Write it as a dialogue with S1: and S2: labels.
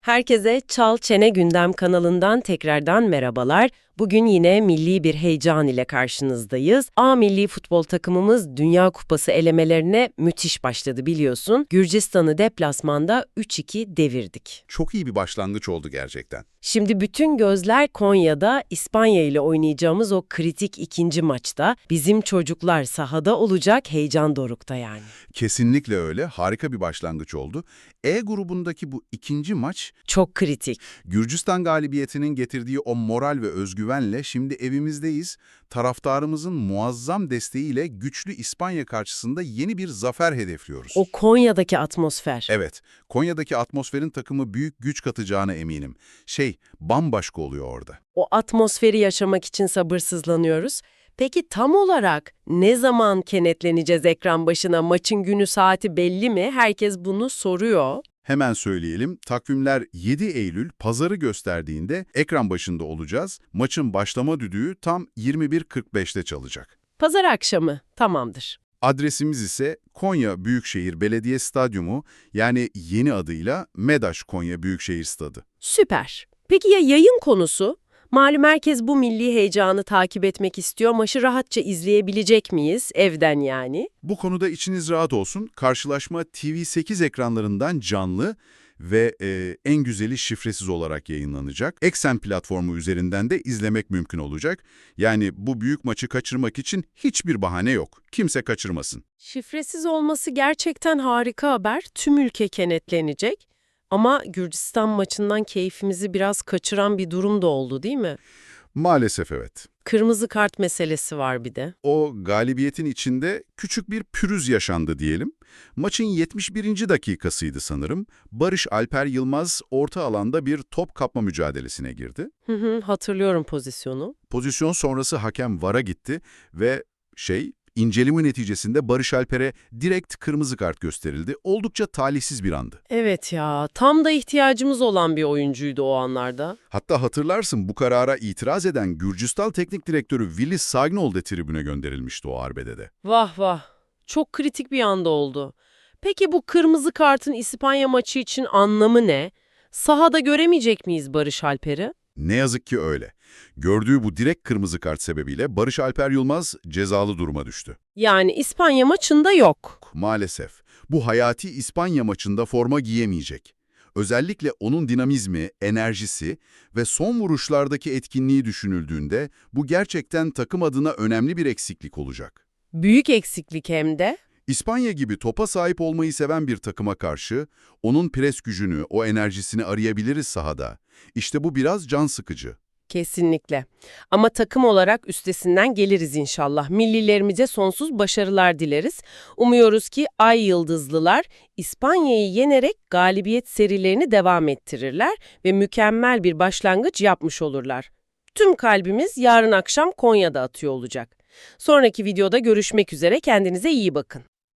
S1: Herkese Çal Çene Gündem kanalından tekrardan merhabalar. Bugün yine milli bir heyecan ile karşınızdayız. A milli futbol takımımız Dünya Kupası elemelerine müthiş başladı biliyorsun. Gürcistan'ı deplasmanda 3-2 devirdik.
S2: Çok iyi bir başlangıç oldu gerçekten.
S1: Şimdi bütün gözler Konya'da İspanya ile oynayacağımız o kritik ikinci maçta. Bizim çocuklar sahada olacak heyecan dorukta yani.
S2: Kesinlikle öyle. Harika bir başlangıç oldu. E grubundaki bu ikinci maç
S1: Çok kritik.
S2: Gürcistan galibiyetinin getirdiği o moral ve özgüvenle şimdi evimizdeyiz. Taraftarımızın muazzam desteğiyle güçlü İspanya karşısında yeni bir zafer hedefliyoruz.
S1: O Konya'daki atmosfer.
S2: Evet, Konya'daki atmosferin takımı büyük güç katacağına eminim. Şey, bambaşka oluyor orada.
S1: O atmosferi yaşamak için sabırsızlanıyoruz. Peki tam olarak ne zaman kenetleneceğiz ekran başına? Maçın günü saati belli mi? Herkes bunu soruyor.
S2: Hemen söyleyelim, takvimler 7 Eylül pazarı gösterdiğinde ekran başında olacağız. Maçın başlama düdüğü tam 21.45'te çalacak.
S1: Pazar akşamı. Tamamdır.
S2: Adresimiz ise Konya Büyükşehir Belediye Stadyumu yani yeni adıyla MEDAŞ Konya Büyükşehir Stadı.
S1: Süper. Peki ya yayın konusu? Malum herkes bu milli heyecanı takip etmek istiyor. Maçı rahatça izleyebilecek miyiz? Evden yani.
S2: Bu konuda içiniz rahat olsun. Karşılaşma TV8 ekranlarından canlı ve e, en güzeli şifresiz olarak yayınlanacak. Eksen platformu üzerinden de izlemek mümkün olacak. Yani bu büyük maçı kaçırmak için hiçbir bahane yok. Kimse kaçırmasın.
S1: Şifresiz olması gerçekten harika haber. Tüm ülke kenetlenecek. Ama Gürcistan maçından keyfimizi biraz kaçıran bir durum da oldu değil mi?
S2: Maalesef evet.
S1: Kırmızı kart meselesi var bir de.
S2: O galibiyetin içinde küçük bir pürüz yaşandı diyelim. Maçın 71. dakikasıydı sanırım. Barış Alper Yılmaz orta alanda bir top kapma mücadelesine girdi.
S1: Hı hı, hatırlıyorum pozisyonu.
S2: Pozisyon sonrası hakem VAR'a gitti ve şey, inceleme neticesinde Barış Alper'e direkt kırmızı kart gösterildi. Oldukça talihsiz bir andı.
S1: Evet ya, tam da ihtiyacımız olan bir oyuncuydu o anlarda.
S2: Hatta hatırlarsın bu karara itiraz eden Gürcistan Teknik Direktörü Willis Sagnol de tribüne gönderilmişti o arbedede.
S1: Vah vah, çok kritik bir anda oldu. Peki bu kırmızı kartın İspanya maçı için anlamı ne? Sahada göremeyecek miyiz Barış Alper'i?
S2: Ne yazık ki öyle. Gördüğü bu direkt kırmızı kart sebebiyle Barış Alper Yılmaz cezalı duruma düştü.
S1: Yani İspanya maçında yok.
S2: Maalesef bu hayati İspanya maçında forma giyemeyecek. Özellikle onun dinamizmi, enerjisi ve son vuruşlardaki etkinliği düşünüldüğünde bu gerçekten takım adına önemli bir eksiklik olacak.
S1: Büyük eksiklik hem de.
S2: İspanya gibi topa sahip olmayı seven bir takıma karşı onun pres gücünü, o enerjisini arayabiliriz sahada. İşte bu biraz can sıkıcı.
S1: Kesinlikle. Ama takım olarak üstesinden geliriz inşallah. Millilerimize sonsuz başarılar dileriz. Umuyoruz ki Ay Yıldızlılar İspanya'yı yenerek galibiyet serilerini devam ettirirler ve mükemmel bir başlangıç yapmış olurlar. Tüm kalbimiz yarın akşam Konya'da atıyor olacak. Sonraki videoda görüşmek üzere kendinize iyi bakın.